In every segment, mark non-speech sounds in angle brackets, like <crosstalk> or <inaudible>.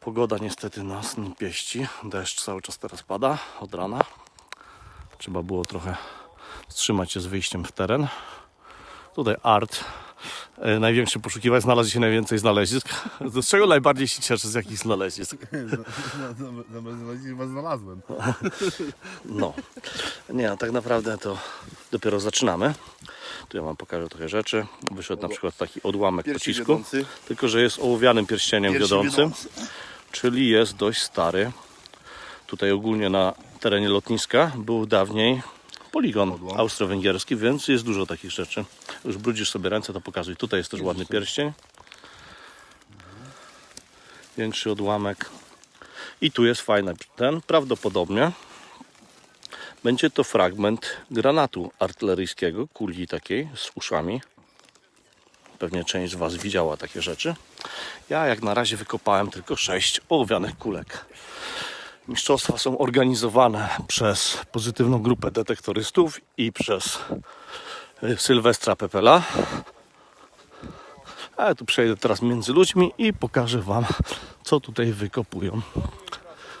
Pogoda niestety nas nie pieści. Deszcz cały czas teraz pada od rana. Trzeba było trochę wstrzymać się z wyjściem w teren. Tutaj art. E, Największy poszukiwacz znalazł się najwięcej znalezisk. <laughs> Z czego najbardziej się cieszy z jakich znalezisk? <laughs> Chyba znalazłem. <laughs> No. Nie, no, tak naprawdę to dopiero zaczynamy. Tu ja wam pokażę trochę rzeczy. Wyszedł na przykład taki odłamek pocisku. wiodący. Tylko, że jest ołowianym pierścieniem Pierścień wiodącym. wiodący. Czyli jest dość stary. Tutaj ogólnie na terenie lotniska był dawniej poligon austro-węgierski, więc jest dużo takich rzeczy. Już brudzisz sobie ręce, to pokazuj. Tutaj jest też ładny pierścień. Większy odłamek. I tu jest fajny ten. Prawdopodobnie będzie to fragment granatu artyleryjskiego, kuli takiej z uszami. Pewnie część z Was widziała takie rzeczy. Ja jak na razie wykopałem tylko 6 ołowianych kulek. Mistrzostwa są organizowane przez pozytywną grupę detektorystów i przez y, Sylwestra Pepela. A ja tu przejdę teraz między ludźmi i pokażę Wam, co tutaj wykopują.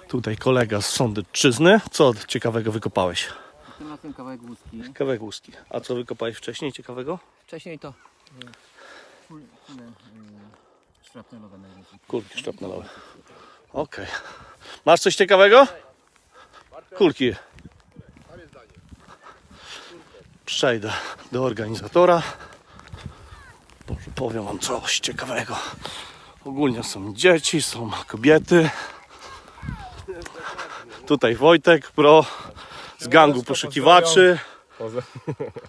Tutaj kolega z Sądeczczyzny. Co ciekawego wykopałeś? Tym razem kawałek łuski. Kawałek łuski. A co wykopałeś wcześniej ciekawego? Wcześniej to szrapnelowe najwięcej. Kulki sztrapnelowe. Okej. Masz coś ciekawego? Kulki. Przejdę do organizatora. Powiem wam coś ciekawego. Ogólnie są dzieci, są kobiety. Tutaj Wojtek, pro z gangu poszukiwaczy.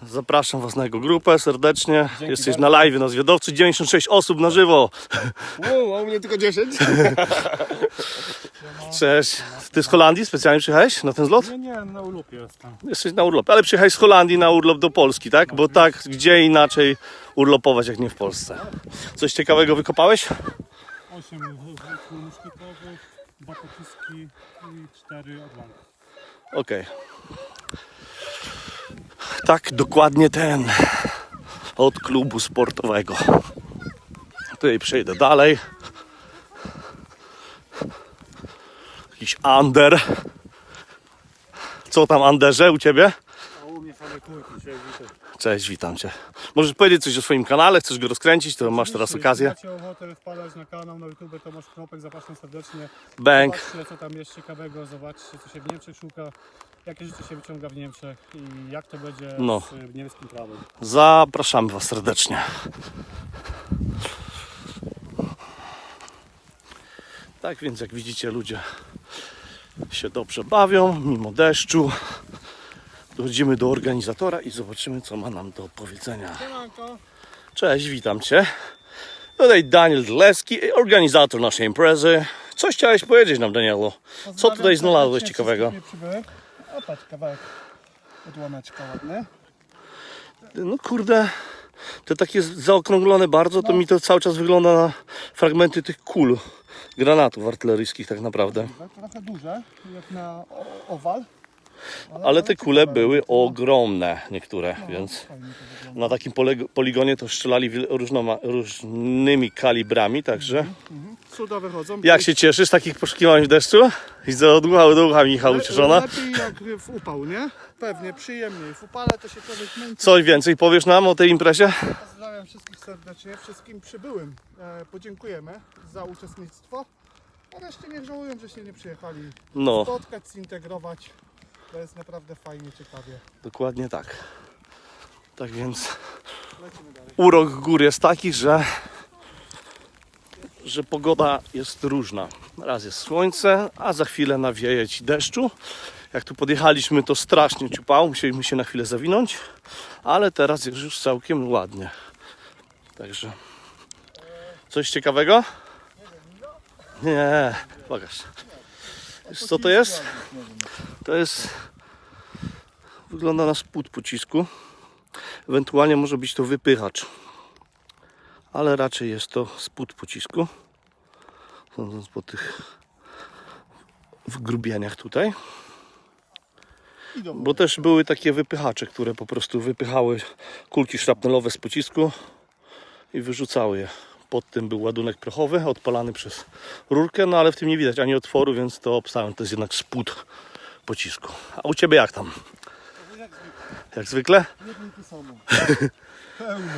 Zapraszam Was na jego grupę serdecznie. Jesteś na live na Zwiadowcy. 96 osób na żywo. Wow, a u mnie tylko 10. Cześć. Ty z Holandii specjalnie przyjechałeś na ten zlot? Nie, nie, na urlopie jestem. Jesteś na urlop, ale przyjechałeś z Holandii na urlop do Polski, tak? Bo tak, gdzie inaczej urlopować, jak nie w Polsce. Coś ciekawego wykopałeś? Osiem kul muszkietowych, dwa pociski i cztery odłamki. Okej. Tak, dokładnie ten. Od klubu sportowego. Tutaj przejdę dalej. Jakiś under. Co tam, Anderze, u ciebie? A u mnie same się widzę. Cześć, witam cię. Możesz powiedzieć coś o swoim kanale, chcesz go rozkręcić, to masz teraz okazję. Jeśli macie ochotę wpadać na kanał na YouTube Tomasz Kropek, zapraszam serdecznie. Bęk. Zobaczcie co tam jest ciekawego, zobaczcie co się w Niemczech szuka, jakie życie się wyciąga w Niemczech i jak to będzie No. z y, niemieckim prawem. Zapraszamy Was serdecznie. Tak więc, jak widzicie, ludzie się dobrze bawią, mimo deszczu. Dochodzimy do organizatora i zobaczymy, co ma nam do powiedzenia. Cześć, witam Cię. Tutaj Daniel Dleski, organizator naszej imprezy. Coś chciałeś powiedzieć nam, Danielu? Co tutaj znalazłeś ciekawego? O, patrz, kawałek odłameczka ładny. No kurde, te takie zaokrąglone bardzo, to mi to cały czas wygląda na fragmenty tych kul granatów artyleryjskich tak naprawdę. Trochę duże, jak na owal. Ale te kule były ogromne niektóre, więc na takim poligonie to strzelali różnoma, różnymi kalibrami, także Cuda wychodzą. jak się cieszysz z takich poszukiwań w deszczu? Widzę od ucha do ucha Michał ucieszona. Lepiej jak w upał, nie? Pewnie, przyjemniej. W upale to się człowiek męczy. Coś więcej powiesz nam o tej imprezie? Pozdrawiam wszystkich serdecznie, wszystkim przybyłym. E, podziękujemy za uczestnictwo. A reszcie niech żałują, że się nie przyjechali. No, Spotkać, zintegrować. To jest naprawdę fajnie, ciekawie. dokładnie tak. Tak więc urok gór jest taki, że, że pogoda jest różna. Raz jest słońce, a za chwilę nawieje ci deszczu. Jak tu podjechaliśmy, to strasznie ciupało, musieliśmy się na chwilę zawinąć, ale teraz jest już całkiem ładnie. Także coś ciekawego? Nie, pokaż. Co to jest? To jest wygląda na spód pocisku. Ewentualnie może być to wypychacz. Ale raczej jest to spód pocisku. Sądząc po tych wgrubieniach tutaj. Bo też były takie wypychacze, które po prostu wypychały kulki szrapnelowe z pocisku i wyrzucały je Pod tym był ładunek prochowy, odpalany przez rurkę, no ale w tym nie widać ani otworu, więc to obstałem, to jest jednak spód pocisku. A u Ciebie jak tam? Jak zwykle? Jedynki samo. <laughs> Pełno.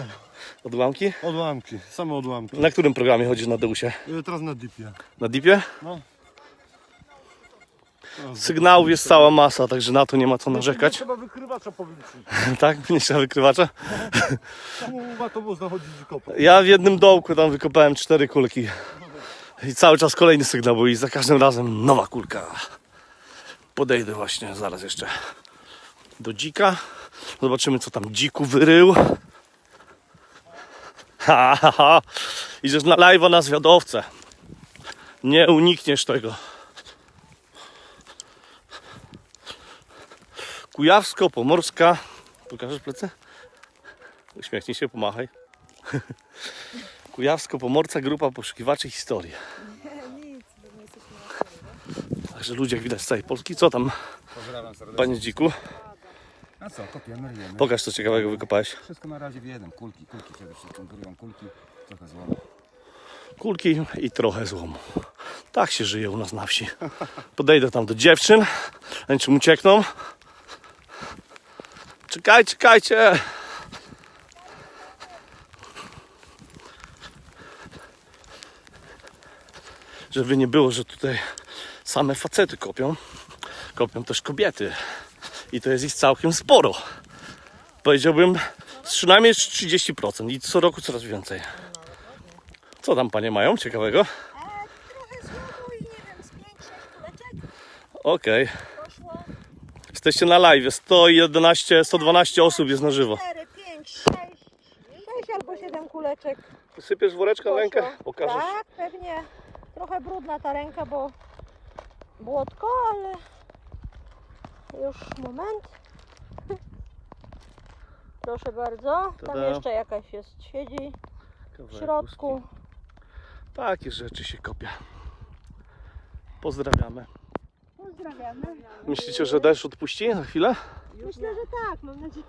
Odłamki? Odłamki, same odłamki. Na którym programie chodzisz na Deusie? Y, Teraz na dipie. Na Deepie? No. Sygnałów jest cała masa, także na to nie ma co narzekać. Trzeba wykrywacza powiększyć. <laughs> Tak? Nie trzeba wykrywacza? Zachodzić i kopać? Ja w jednym dołku tam wykopałem cztery kulki. I cały czas kolejny sygnał był i za każdym razem nowa kulka. Podejdę właśnie zaraz jeszcze do dzika. Zobaczymy co tam dziku wyrył. <laughs> Ha, ha, ha. Idziesz na live'a na zwiadowcę. Nie unikniesz tego. Kujawsko-Pomorska. Pokażesz plecy? Uśmiechnij się, pomachaj. <laughs> Kujawsko-Pomorca Grupa Poszukiwaczy Historii. Nic, bo nie jesteśmy Także ludzie jak widać z całej Polski. Co tam, Pozdrawiam serdecznie. panie dziku? A co, kopiemy, ryjemy. Pokaż co ciekawego wykopałeś. Wszystko na razie w jeden. Kulki, kulki przede wszystkim. Grują kulki, trochę złomu. Kulki i trochę złomu. Tak się żyje u nas na wsi. Podejdę tam do dziewczyn. Oni czym uciekną. Czekaj, czekajcie. Żeby nie było, że tutaj same facety kopią. Kopią też kobiety. I to jest ich całkiem sporo. Powiedziałbym przynajmniej z 30% i co roku coraz więcej. Co tam panie mają ciekawego? Trochę złomu i nie wiem, z 5 kuleczek Okej. poszło. Jesteście na live. 111, 112 osób jest na żywo. 4, 5, 6, 6 albo 7 kuleczek. Sypiesz woreczka na rękę? Pokażesz. Tak, pewnie. Trochę brudna ta ręka, bo błotko, ale już moment. <laughs> Proszę bardzo. Tam Tada. jeszcze jakaś jest, siedzi w Kawałek środku. Takie rzeczy się kopia. Pozdrawiamy. Pozdrawiamy. Myślicie, że deszcz odpuści na chwilę? Myślę, że tak, mam nadzieję.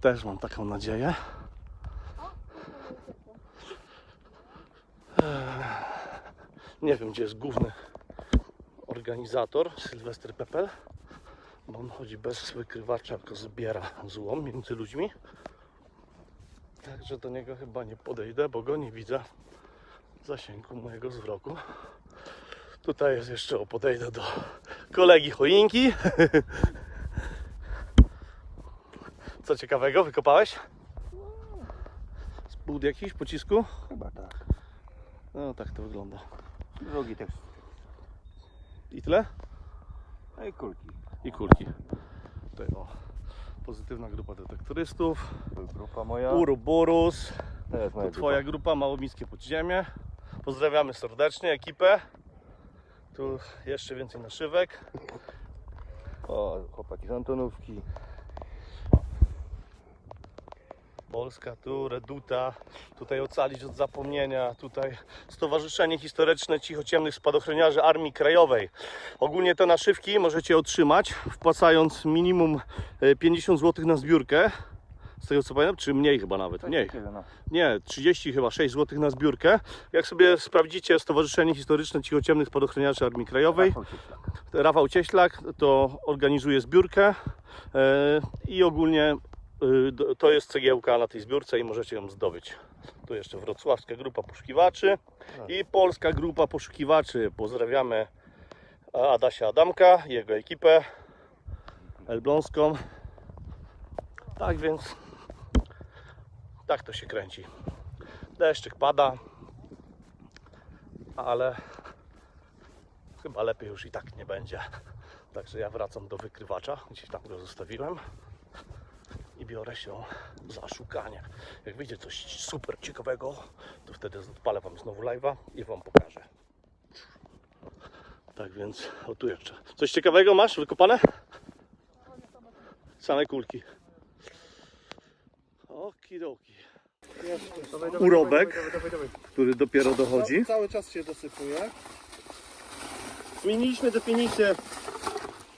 Też mam taką nadzieję. Eee, Nie wiem, gdzie jest główny organizator, Sylwester Pepel. Bo on chodzi bez wykrywacza, tylko zbiera złom między ludźmi. Także do niego chyba nie podejdę, bo go nie widzę w zasięgu mojego wzroku. Tutaj jest jeszcze, o podejdę do kolegi choinki. Co ciekawego wykopałeś? Spód jakiś pocisku? Chyba tak. No tak to wygląda. Drogi też. I tyle? No i kulki. I kulki. Tutaj o. Pozytywna grupa detektorystów. To grupa moja. Uroborus. To To twoja grupa Małomiskie Podziemie. Pozdrawiamy serdecznie ekipę. Tu jeszcze więcej naszywek. O, chłopaki z Antonówki. Polska tu, Reduta, tutaj ocalić od zapomnienia, tutaj Stowarzyszenie Historyczne Cichociemnych Spadochroniarzy Armii Krajowej. Ogólnie te naszywki możecie otrzymać wpłacając minimum e, 50 zł na zbiórkę. Z tego co pamiętam, czy mniej chyba nawet, mniej. No. Nie, 30 chyba 6 zł na zbiórkę. Jak sobie sprawdzicie Stowarzyszenie Historyczne Cichociemnych Spadochroniarzy Armii Krajowej, Rafał Cieślak to organizuje zbiórkę e, i ogólnie do- to jest cegiełka na tej zbiórce i możecie ją zdobyć. Tu jeszcze wrocławska grupa poszukiwaczy i polska grupa poszukiwaczy. Pozdrawiamy Adasia Adamka, jego ekipę elbląską. Tak więc tak to się kręci. Deszczyk pada, ale chyba lepiej już i tak nie będzie. Także ja wracam do wykrywacza, gdzieś tam go zostawiłem i biorę się za szukanie. Jak wyjdzie coś super ciekawego, to wtedy odpalę Wam znowu live'a i Wam pokażę. Tak więc, o tu jeszcze. Coś ciekawego masz wykopane? Same kulki. Okidoki. Urobek, który dopiero dochodzi. Cały czas się dosypuje. Zmieniliśmy definicję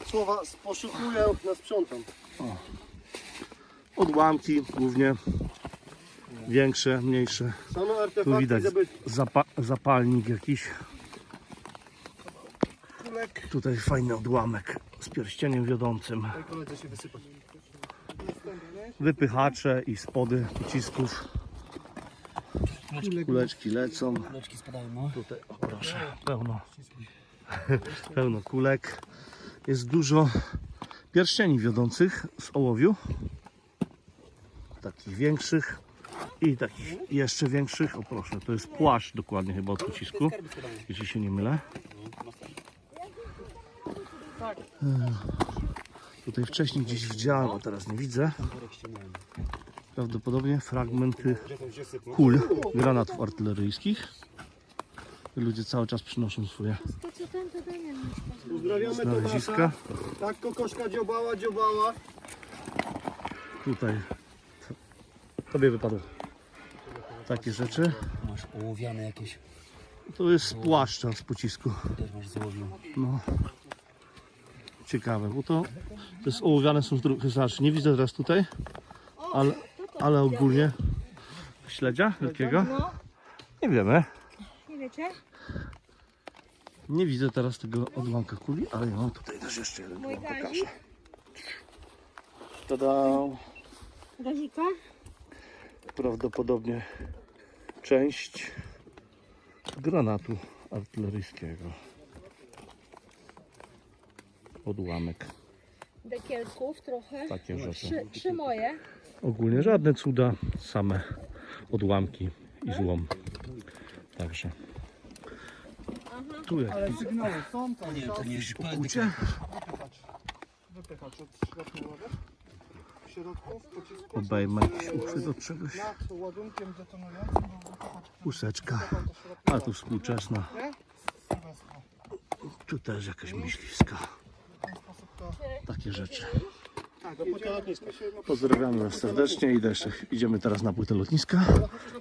słowa poszukuję na sprzątam. Odłamki głównie. Większe, mniejsze. Same Tu artefakty, widać żeby zapa zapalnik jakiś. Kulek. Tutaj fajny odłamek z pierścieniem wiodącym. Wypychacze i spody pocisków. Kuleczki lecą. Kuleczki spadają, no. Tutaj, o proszę, pełno. <laughs> pełno kulek. Jest dużo pierścieni wiodących z ołowiu. Takich większych i takich jeszcze większych. O proszę, to jest płaszcz dokładnie chyba od pocisku, jeśli się nie mylę. E, Tutaj wcześniej gdzieś widziałem, a teraz nie widzę. Prawdopodobnie fragmenty kul granatów artyleryjskich. Ludzie cały czas przynoszą swoje. Pozdrawiamy znaleziska. Tak, kokoszka dziobała, dziobała. Tutaj tobie wypadło takie rzeczy. Masz ołowiane jakieś, To jest płaszcza z pocisku. też masz złowił. No. Ciekawe, bo to, to jest ołowiane są z drugiej Zobacz, nie widzę teraz tutaj, ale, ale ogólnie śledzia wielkiego? No, Nie wiemy. nie wiecie? Nie widzę teraz tego odłamka kuli, ale ja mam tutaj też jeszcze jeden. Mój gazik. Tada! Gazika. Prawdopodobnie część granatu artyleryjskiego. Odłamek, Dekielków trochę. takie rzeczy. Trzy, trzy moje. Ogólnie żadne cuda, same odłamki i złom. Także. Tu Ale jest sygnały są tam. Nie to nie jest kucie. Wypychacz. Wypychacz od środka ładow. W środku, w pocisku. Obejmę jakiś uchwyt od czegoś. Nad ładunkiem detonującym był wypychacz. Łuseczka. A tu współczesna. Tu też jakaś myśliwska. W ten sposób to... Takie rzeczy. Pozdrawiamy serdecznie. Idę jeszcze, idziemy teraz na płytę lotniska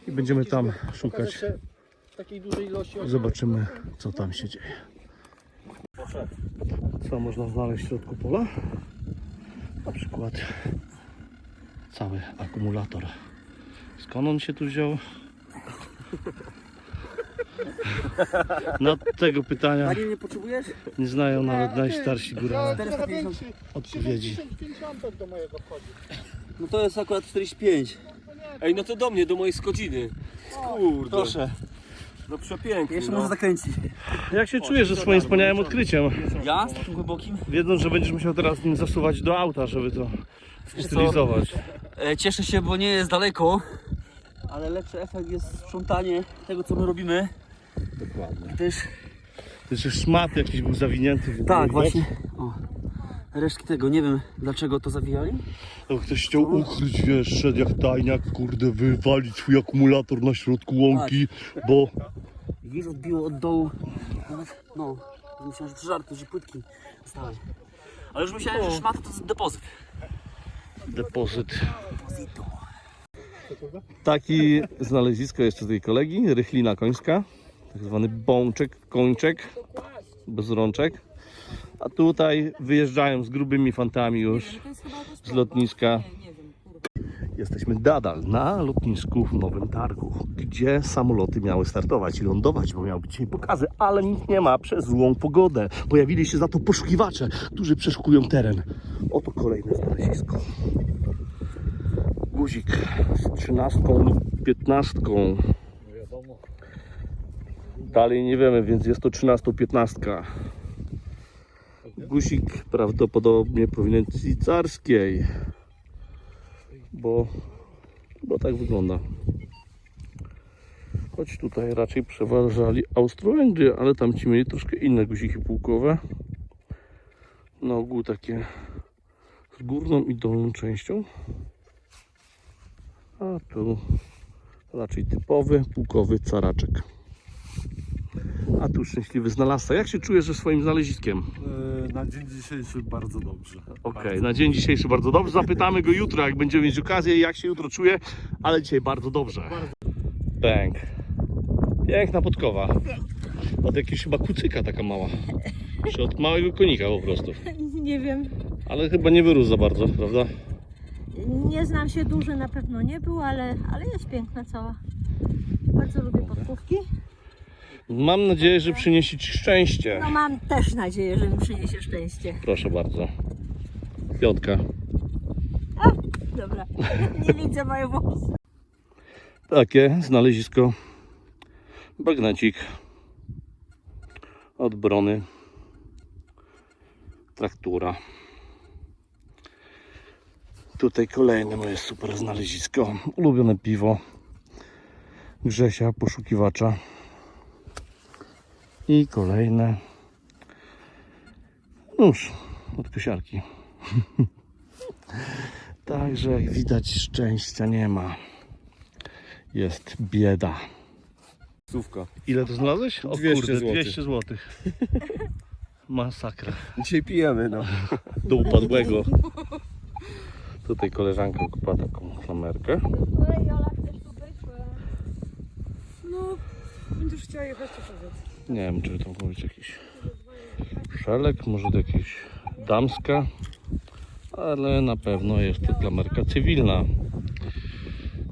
i będziemy tam szukać. Zobaczymy, co tam się dzieje. Co można znaleźć w środku pola? Na przykład cały akumulator. Skąd on się tu wziął? <laughs> No tego pytania nie potrzebujesz? nie znają nawet najstarsi górale trochę większy. odpowiedzi. 75 ampere do mojego wchodzi. No to jest akurat 45. Ej, no to do mnie, do mojej skodziny. Kurde. Proszę. No przepięknie. Jeszcze no. może zakręcić. Jak się czujesz ze swoim wspaniałym odkryciem? Ja z takim głębokim? Wiedząc, że będziesz musiał teraz nim zasuwać do auta, żeby to ustylizować. E, cieszę się, bo nie jest daleko. Ale lepszy efekt jest sprzątanie tego, co my robimy. Dokładnie. Też, Jeszcze szmat jakiś był zawinięty. w tak, właśnie. O, resztki tego, nie wiem dlaczego to zawijali. To ktoś chciał ukryć, wiesz, szedł jak tajniak, kurde, wywalić swój akumulator na środku łąki, bo Widzisz, odbiło od dołu. Nawet, no, myślałem, że to żarty, że płytki zostały. Ale już myślałem, że szmata to jest depozyt. depozyt. Taki znalezisko jeszcze tej kolegi, rychlina końska, tak zwany bączek, kończek, bez rączek. A tutaj wyjeżdżają z grubymi fantami już z lotniska. Jesteśmy nadal na lotnisku w Nowym Targu, gdzie samoloty miały startować i lądować, bo miały być dzisiaj pokazy, ale nikt nie ma przez złą pogodę. Pojawili się za to poszukiwacze, którzy przeszukują teren. Oto kolejne znalezisko. Guzik z 13 lub 15. Dalej nie wiemy, więc jest to 13-15. Guzik prawdopodobnie prowinencji carskiej, bo, bo tak wygląda. Choć tutaj raczej przeważali Austro-Węgrzy, ale tam ci mieli troszkę inne guziki pułkowe. Na ogół takie z górną i dolną częścią. A tu raczej typowy pułkowy caraczek. A tu szczęśliwy znalazca. Jak się czujesz ze swoim znaleziskiem? E, Na dzień dzisiejszy bardzo dobrze. Okej, na dzień dzisiejszy bardzo dobrze. Zapytamy go jutro, jak będziemy mieć okazję, jak się jutro czuje, ale dzisiaj bardzo dobrze. Bęk. Piękna podkowa. Od jakiegoś chyba kucyka taka mała. Czy od małego konika po prostu. <laughs> Nie wiem. Ale chyba nie wyrósł za bardzo, prawda? Nie znam się duży, na pewno nie był, ale, ale jest piękna cała. Bardzo lubię podkówki. Mam nadzieję, że przyniesie Ci szczęście. No mam też nadzieję, że mi przyniesie szczęście. Proszę bardzo. Piątka. Dobra, <laughs> nie widzę moje włosy. Takie znalezisko. Bagnecik. Od Brony. Traktura. Tutaj kolejne moje super znalezisko. Ulubione piwo. Grzesia, poszukiwacza. I kolejne. Nóż od kosiarki. <laughs> Także jak widać szczęścia nie ma. Jest bieda. Słówka. Ile to znalazłeś? O 200 kurde, złotych. 200 zł. Masakra. Dzisiaj pijemy, no. Do upadłego. Tutaj koleżanka kupiła taką klamerkę. No i Ola, chcesz tu być? No, będziesz chciała jechać, to powiedz. Nie wiem, czy tam mówić jakiś szelek, może to jakiś damska, ale na pewno jest to klamerka cywilna.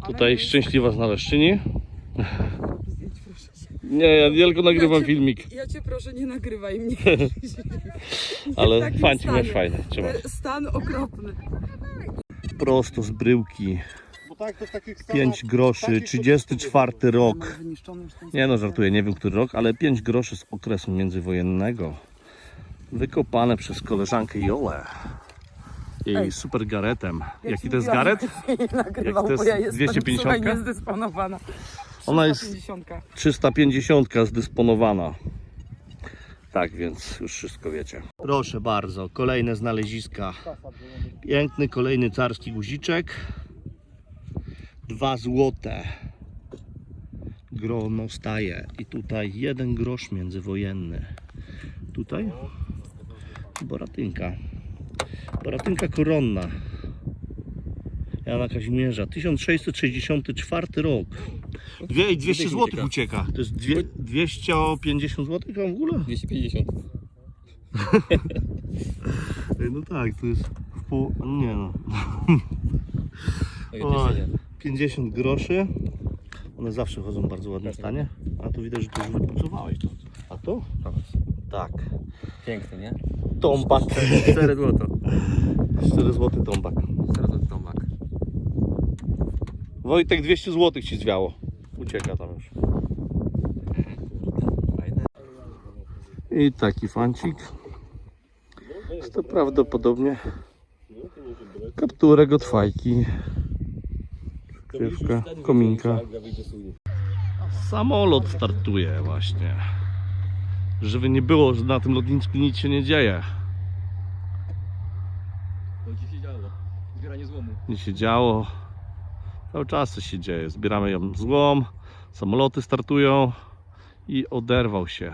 Tutaj szczęśliwa proszę cię. Nie, ja tylko nagrywam filmik, Ja cię proszę, nie nagrywaj mnie. <laughs> ale takim fanci stanie. masz fajne. Trzeba. Stan okropny. Prosto z bryłki. Tak to w takich stanach... 5 groszy, takich 34 rok. Nie no, żartuję, nie wiem który rok, ale 5 groszy z okresu międzywojennego. Wykopane przez koleżankę Jolę. Jej Ej. super garetem. Ja Jaki to jest garet? nagrywał, to jest bo ja jestem 250? słuchaj, niezdysponowana. Ona jest 350. 350 zdysponowana. Tak więc już wszystko wiecie. Proszę bardzo, kolejne znaleziska. Piękny kolejny carski guziczek. Dwa złote. Grono staje. I tutaj jeden grosz międzywojenny. Tutaj Boratynka. Boratynka koronna. Jana Kazimierza. 1664 rok. Dwie, 200 zł ucieka. To jest dwie, 250 zł w ogóle? 250. <laughs> Ej, No tak, to jest w pół... Nie no. Oj. 50 groszy. One zawsze chodzą w bardzo ładnym stanie. A tu widać, że to już wypucowałeś. To. A to? Tak. Piękny, nie? Tombak. 4 złoto. <laughs> 4 zł tombak. 4 złoto tombak. Wojtek 200 zł ci zwiało. Ucieka tam już. I taki fancik. Jest to prawdopodobnie kapturek od fajki. Krywka, kominka. Samolot startuje właśnie. Żeby nie było, że na tym lotnisku nic się nie dzieje. To gdzie się działo? Zbieranie złomu. Nie się działo. Cały czas coś się dzieje. Zbieramy ją złom, samoloty startują i oderwał się.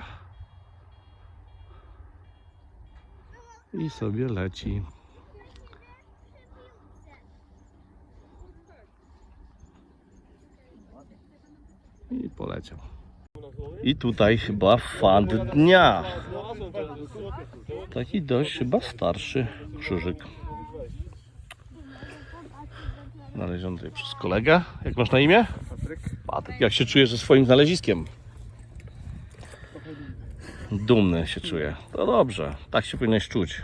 I sobie leci. I I tutaj chyba fan dnia. Taki dość chyba starszy krzyżyk. Znaleziony tutaj przez kolegę. Jak masz na imię? Patryk. Patryk, jak się czujesz ze swoim znaleziskiem? Dumny się czuję. To dobrze, tak się powinieneś czuć.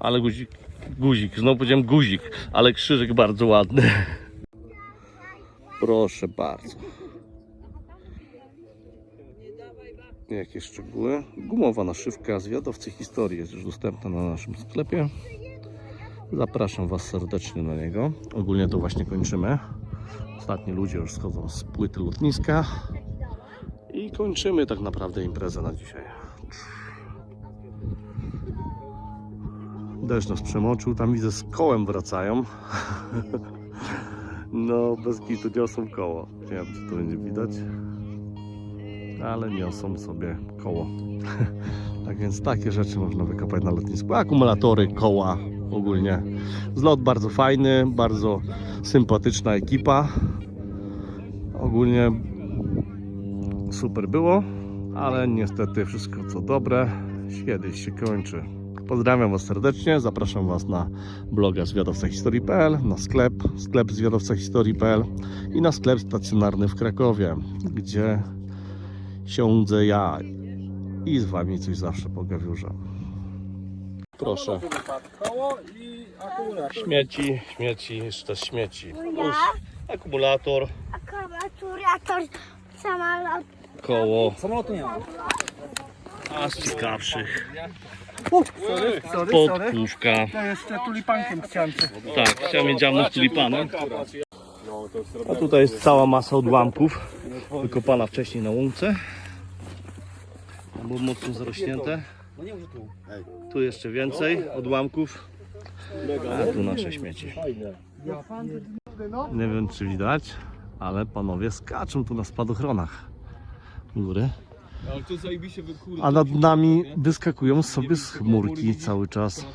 Ale guzik, guzik, znowu powiedziałem guzik, ale krzyżyk bardzo ładny. Proszę bardzo. Jakie szczegóły? Gumowa naszywka zwiadowcy historii jest już dostępna na naszym sklepie. Zapraszam Was serdecznie na niego. Ogólnie to właśnie kończymy. Ostatni ludzie już schodzą z płyty lotniska. I kończymy tak naprawdę imprezę na dzisiaj. Deszcz nas przemoczył. Tam widzę z kołem wracają. <laughs> No, bez kitu niosą koło. Nie wiem, czy to będzie widać. Ale niosą sobie koło. <laughs> Tak więc takie rzeczy można wykopać na lotnisku. Akumulatory, koła ogólnie. Zlot bardzo fajny, bardzo sympatyczna ekipa. Ogólnie super było, ale niestety wszystko co dobre kiedyś się kończy. Pozdrawiam Was serdecznie, zapraszam Was na bloga zwiadowcahistorii.pl, na sklep, sklep zwiadowcahistorii.pl i na sklep stacjonarny w Krakowie, gdzie siądzę ja i z Wami coś zawsze pogawiurzam. Proszę. Śmieci, śmieci, jeszcze śmieci. Już akumulator, Akumulator, samolot. koło. Samolotu nie ma. A z ciekawszych Sorry, sorry. podkówka. Ja jeszcze tulipankiem chciałem się. Tak, chciałem mieć dziamnąć tulipanem. A tutaj jest cała masa odłamków, wykopana wcześniej na łące. Było mocno zarośnięte. Tu. Jeszcze więcej odłamków. A tu nasze śmieci. Nie wiem czy widać, ale panowie skaczą tu na spadochronach góry. Ale to zajebiście wy kurde. A nad nami wyskakują sobie z chmurki cały czas.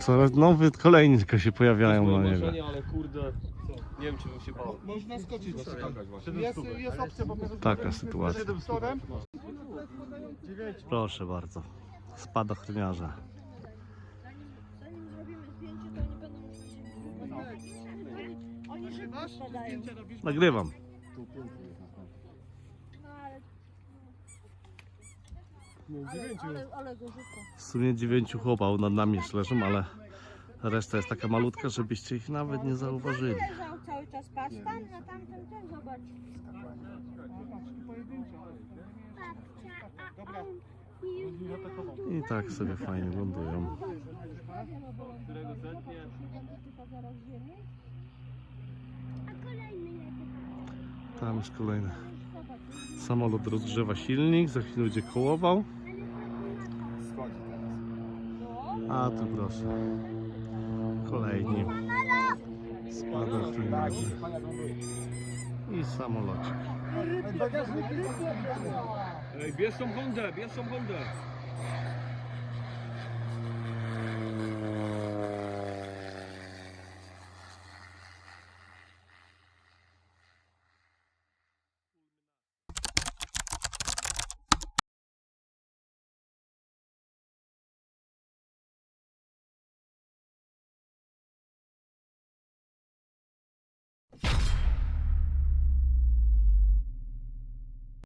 Coraz nowy, kolejni tylko się pojawiają na ale kurde. Nie wiem czy bym się bał. Można skoczyć. Jest, jest opcja prostu. Taka sytuacja. Torem. Proszę bardzo. Spadochroniarze. Zanim zrobimy zdjęcie, to będą Oni szybko spadają. Nagrywam. No ale... Ale, ale, ale go rzucą. W sumie dziewięciu chłopów nad nami jeszcze leżą, ale reszta jest taka malutka, żebyście ich nawet nie zauważyli. Leżał cały czas, patrz tam, na tamten ten, zobacz. I tak sobie fajnie lądują. Tam jest kolejny. Samolot rozgrzewa silnik, za chwilę będzie kołował. A tu proszę. Kolejni. Spadochroniarze. I samolocik. Bierz tą Hondę, bierz tą Hondę.